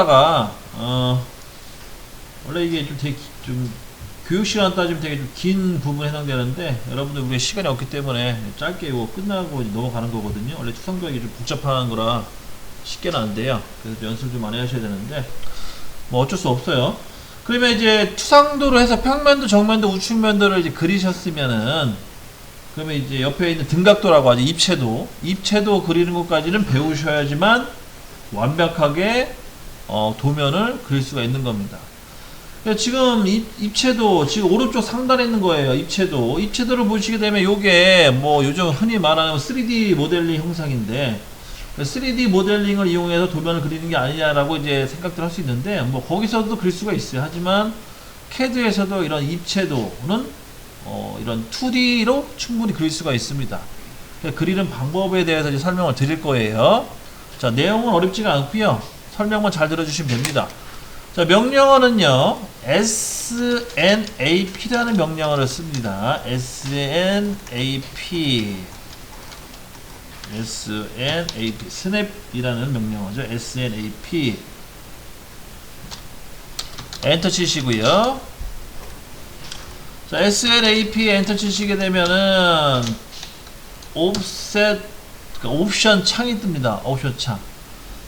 다가 어 원래 이게 좀 되게 기- 좀 교육 시간 따지면 되게 좀 긴 부분에 해당되는데 여러분들 우리 시간이 없기 때문에 짧게 이거 끝나고 이제 넘어가는 거거든요. 원래 추상 교육이 좀 복잡한 거라 쉽게는 안 돼요. 그래서 연습 좀 많이 하셔야 되는데 뭐 어쩔 수 없어요. 그러면 이제 추상도로 해서 평면도, 정면도, 우측면도를 이제 그리셨으면은 그러면 이제 옆에 있는 등각도라고 하죠. 입체도, 입체도 그리는 것까지는 배우셔야지만 완벽하게 어, 도면을 그릴 수가 있는 겁니다. 지금 입, 입체도 지금 오른쪽 상단에 있는 거예요. 입체도 입체도를 보시게 되면 요게 뭐 요즘 흔히 말하는 3D 모델링 형상인데 3D 모델링을 이용해서 도면을 그리는 게 아니냐라고 이제 생각들 할 수 있는데 뭐 거기서도 그릴 수가 있어요. 하지만 CAD에서도 이런 입체도는 어, 이런 2D로 충분히 그릴 수가 있습니다. 그리는 방법에 대해서 이제 설명을 드릴 거예요. 자, 내용은 어렵지가 않고요. 설명만 잘 들어주시면 됩니다. 자, 명령어는요, SNAP라는 명령어를 씁니다. SNAP. SNAP. 스냅이라는 명령어죠. SNAP. 엔터 치시고요. 자, SNAP 엔터 치시게 되면은, 옵셋, 그러니까 옵션 창이 뜹니다. 옵션 창.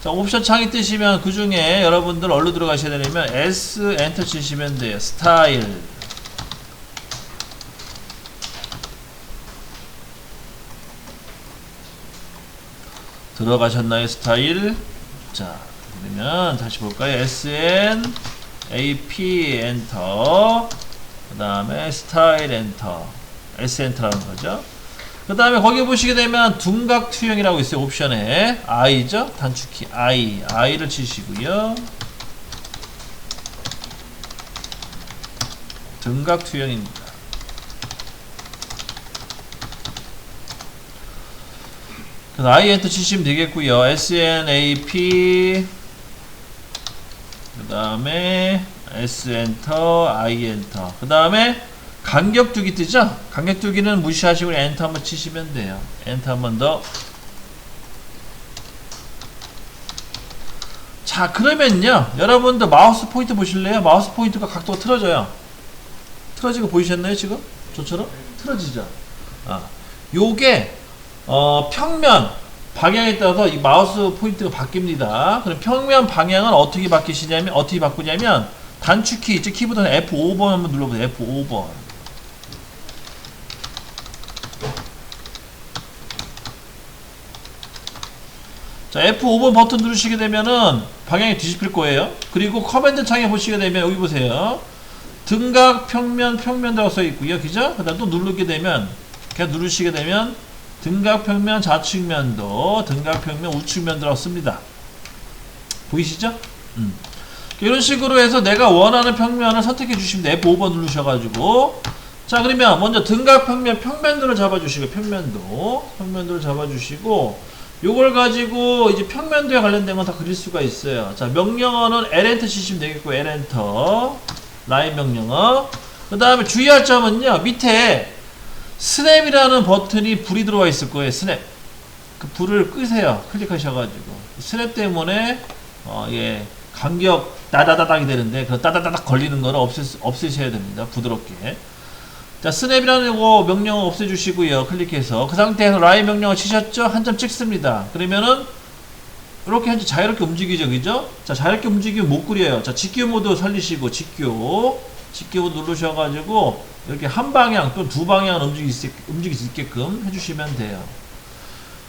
자, 옵션 창이 뜨시면 그 중에 여러분들 얼로 들어가셔야 되냐면 S 엔터 치시면 돼요. 스타일. 들어가셨나요? 스타일. 자, 그러면 다시 볼까요? SN AP 엔터. 그 다음에 스타일 엔터. S 엔터라는 거죠. 그 다음에 거기 보시게 되면 둔각 투영이라고 있어요 옵션에. I죠? 단축키 I. I를 치시고요. 둔각 투영입니다. 그래서 I 엔터 치시면 되겠고요. SNAP 그 다음에 S 엔터 I 엔터. 그 다음에 간격두기 뜨죠? 간격두기는 무시하시고 엔터 한번 치시면 돼요. 엔터 한번 더. 자, 그러면요. 여러분들 마우스 포인트 보실래요? 마우스 포인트가 각도가 틀어져요. 틀어지고 보이셨나요, 지금? 저처럼? 틀어지죠? 아. 요게, 어, 평면, 방향에 따라서 이 마우스 포인트가 바뀝니다. 그럼 평면 방향은 어떻게 바뀌시냐면, 어떻게 바꾸냐면, 단축키, 있죠? 키보드는 F5번 한번 눌러보세요. F5번. 자, F5번 버튼 누르시게 되면은 방향이 뒤집힐 거예요. 그리고 커맨드 창에 보시게 되면 여기 보세요. 등각, 평면, 평면이라고 써 있고요. 그죠? 그 다음 또 누르게 되면, 그냥 누르시게 되면 등각, 평면, 좌측면도, 등각, 평면, 우측면도라고 씁니다. 보이시죠? 음. 이런 식으로 해서 내가 원하는 평면을 선택해 주시면 돼요. F5번 누르셔가지고. 자, 그러면 먼저 등각, 평면, 평면도를 잡아주시고, 평면도, 평면도를 잡아주시고, 요걸 가지고 이제 평면도에 관련된 건 다 그릴 수가 있어요. 자, 명령어는 L엔터 치시면 되겠고, L엔터. 라인 명령어. 그 다음에 주의할 점은요, 밑에 스냅이라는 버튼이 불이 들어와 있을 거예요, 스냅. 그 불을 끄세요. 클릭하셔가지고. 스냅 때문에, 어, 예, 간격 따다다닥이 되는데, 그 따다다닥 걸리는 거는 없애, 없애셔야 됩니다. 부드럽게. 자, 스냅이라는 거 명령어 없애주시고요. 클릭해서. 그 상태에서 라인 명령어 치셨죠? 한 점 찍습니다. 그러면은, 이렇게 현재 자유롭게 움직이죠. 그죠? 자, 자유롭게 움직이면 못 그려요. 자, 직교 모드 살리시고, 직교. 직교 누르셔가지고, 이렇게 한 방향 또는 두 방향 움직일 수, 있- 움직일 수 있게끔 해주시면 돼요.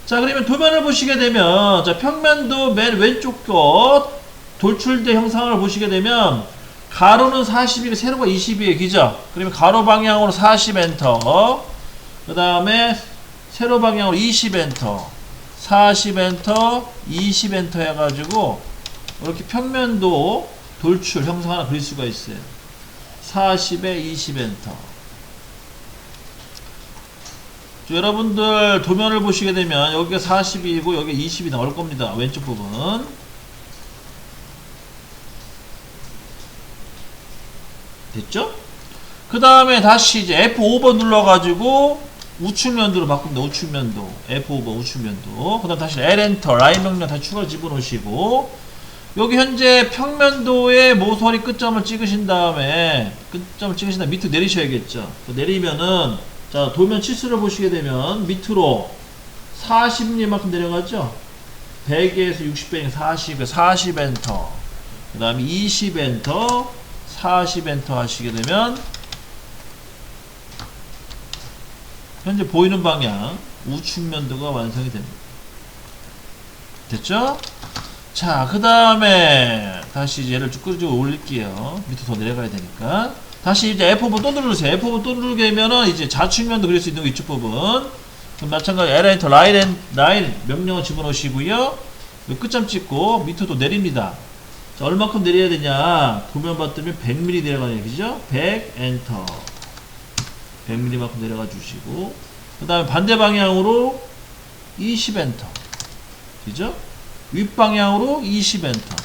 자, 그러면 도면을 보시게 되면, 자, 평면도 맨 왼쪽 것, 돌출대 형상을 보시게 되면, 가로는 40이고 세로가 20이에요. 그죠? 그러면 가로 방향으로 40 엔터. 그 다음에 세로 방향으로 20 엔터. 40 엔터, 20 엔터 해가지고 이렇게 평면도 돌출 형상 하나 그릴 수가 있어요. 40에 20 엔터. 저 여러분들 도면을 보시게 되면 여기가 40이고 여기 20이 나올 겁니다. 왼쪽 부분. 됐죠? 그 다음에 다시 이제 F5번 눌러가지고 우측면도로 바꿉니다. 우측면도. F5번 우측면도. 그 다음 다시 L 엔터 라인 명령 다시 추가로 집어넣으시고 여기 현재 평면도의 모서리 끝점을 찍으신 다음에 끝점을 찍으신 다음에 밑으로 내리셔야겠죠. 내리면은 자 도면 치수를 보시게 되면 밑으로 40mm만큼 내려가죠. 100에서 60배니 40, 40 엔터. 그 다음에 20 엔터, 40 엔터 하시게 되면 현재 보이는 방향 우측 면도가 완성이 됩니다. 됐죠? 자, 그 다음에 다시 얘를 쭉 끌어 올릴게요. 밑으로 더 내려가야 되니까. 다시 이제 F5 또 누르세요. F5 또 누르게 되면은 이제 좌측면도 그릴 수 있는 거 이쪽 부분. 그럼 마찬가지 L엔터 라인, 라인 명령을 집어넣으시고요. 끝점 찍고 밑으로 또 내립니다. 자, 얼마큼 내려야 되냐? 도면 봤더니 100mm 내려가는 얘기죠? 100 엔터. 100mm만큼 내려가 주시고 그 다음에 반대 방향으로 20 엔터. 그죠? 윗방향으로 20 엔터.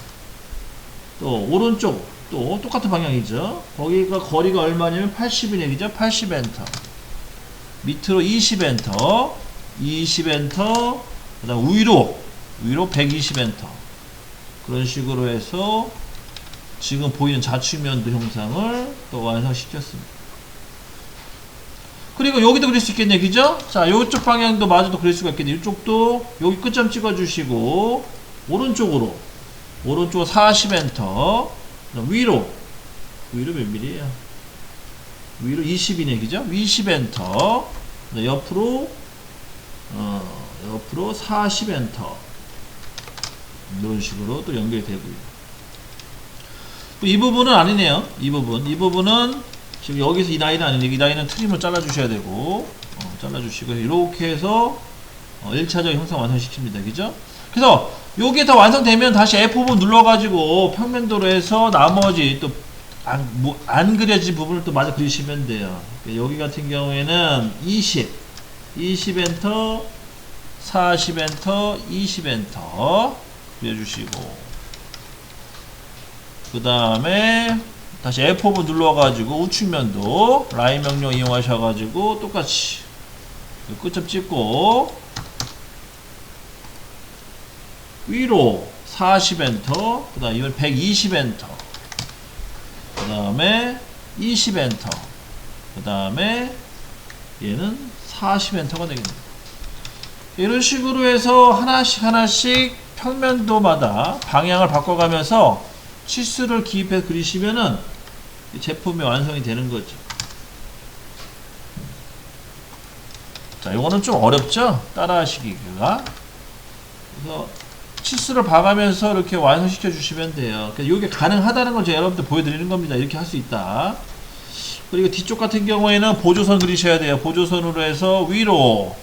또 오른쪽 또 똑같은 방향이죠. 거기가 거리가 얼마냐면 80이네 그죠? 80 엔터. 밑으로 20 엔터. 20 엔터. 그다음 위로 위로 120 엔터. 그런 식으로 해서 지금 보이는 좌측면도 형상을 또 완성시켰습니다. 그리고 여기도 그릴 수 있겠네요. 그죠? 자, 이쪽 방향도 마저도 그릴 수가 있겠네요. 이쪽도 여기 끝점 찍어주시고 오른쪽으로 오른쪽 40 엔터 위로 위로 몇 밀이에요? 위로 20이네. 그죠? 20 엔터 옆으로 어, 옆으로 40 엔터 이런 식으로 또 연결이 되고요. 또이 부분은 아니네요. 이 부분. 이 부분은 지금 여기서 이 라인은 아니네. 이 라인은 트림을 잘라주셔야 되고, 어, 잘라주시고, 이렇게 해서, 어, 1차적 형상 완성시킵니다. 그죠? 그래서, 요게 다 완성되면 다시 F5번 눌러가지고, 평면도로 해서 나머지 또, 안, 뭐, 안 그려진 부분을 또 마저 그리시면 돼요. 여기 같은 경우에는 20, 20 엔터, 40 엔터, 20 엔터 그려주시고, 그 다음에 다시 F5번 눌러가지고 우측면도 라인 명령 이용하셔가지고 똑같이 끝점 찍고 위로 40 엔터 그 다음 이번 120 엔터 그 다음에 20 엔터 그 다음에 얘는 40 엔터가 되겠네요. 이런 식으로 해서 하나씩 하나씩 평면도마다 방향을 바꿔가면서 치수를 기입해 그리시면은 이 제품이 완성이 되는 거죠. 자, 요거는 좀 어렵죠? 따라 하시기가. 그래서 치수를 봐가면서 이렇게 완성시켜 주시면 돼요. 그러니까 이게 가능하다는 걸 제가 여러분들 보여드리는 겁니다. 이렇게 할 수 있다. 그리고 뒤쪽 같은 경우에는 보조선 그리셔야 돼요. 보조선으로 해서 위로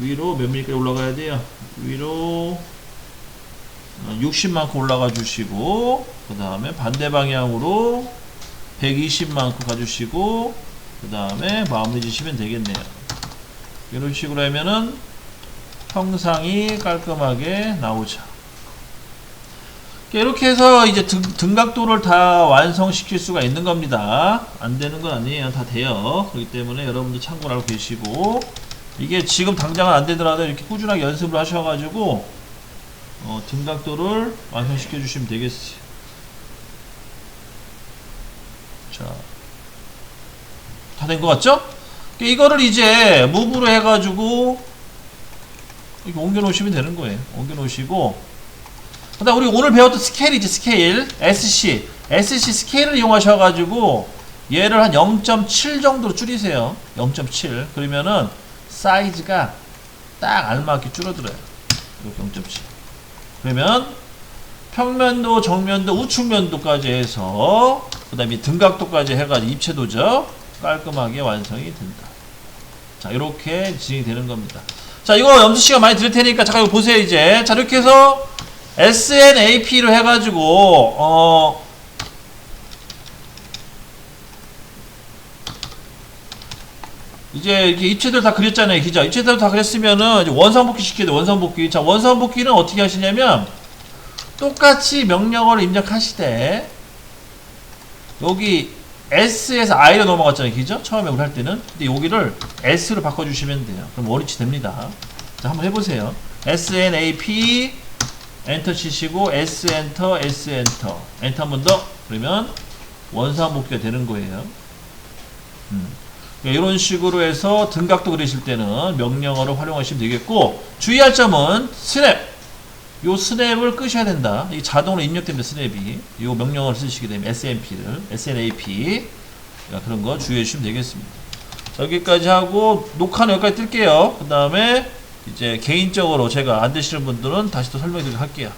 위로 몇 미리까지 올라가야 돼요. 위로 60만큼 올라가 주시고 그 다음에 반대 방향으로 120만큼 가주시고 그 다음에 마무리 지시면 되겠네요. 이런 식으로 하면은 형상이 깔끔하게 나오죠. 이렇게 해서 이제 등, 등각도를 다 완성시킬 수가 있는 겁니다. 안 되는 건 아니에요. 다 돼요. 그렇기 때문에 여러분들 참고를 하고 계시고 이게 지금 당장은 안 되더라도 이렇게 꾸준하게 연습을 하셔가지고 어, 등각도를 완성시켜 주시면 되겠어요. 자, 다 된 것 같죠? 이거를 이제 무브로 해가지고 이렇게 옮겨 놓으시면 되는 거예요. 옮겨 놓으시고 그다음 우리 오늘 배웠던 스케일이지 스케일 SC SC 스케일을 이용하셔가지고 얘를 한 0.7 정도로 줄이세요. 0.7 그러면은 사이즈가 딱 알맞게 줄어들어요. 이렇게 0.7 그러면 평면도, 정면도, 우측면도까지 해서 그 다음에 등각도까지 해가지고 입체도죠. 깔끔하게 완성이 된다. 자, 이렇게 진행이 되는 겁니다. 자, 이거 염수 시간 많이 들 테니까 잠깐 이거 보세요, 이제. 자, 이렇게 해서 SNAP로 해가지고, 어, 이제 이렇게 입체들 다 그렸잖아요. 기자. 입체들 다 그렸으면은 원상복귀 시켜야 돼. 원상복귀. 자, 원상복귀는 어떻게 하시냐면 똑같이 명령어를 입력하시되 여기 S에서 I로 넘어갔잖아요. 기죠? 처음에 우리 할 때는. 근데 여기를 S로 바꿔 주시면 돼요. 그럼 원위치 됩니다. 자, 한번 해 보세요. SNAP 엔터 치시고 S 엔터 S 엔터 엔터 한 번 더 그러면 원상 복귀가 되는 거예요. 음. 이런 식으로 해서 등각도 그리실 때는 명령어를 활용하시면 되겠고 주의할 점은 스냅 요 스냅을 끄셔야 된다. 이 자동으로 입력됩니다. 스냅이 요 명령어를 쓰시게 되면 SNP를 SNAP 그런 거 주의해 주시면 되겠습니다. 자, 여기까지 하고 녹화는 여기까지 뜰게요. 그 다음에 이제 개인적으로 제가 안 되시는 분들은 다시 또 설명드리도록 할게요.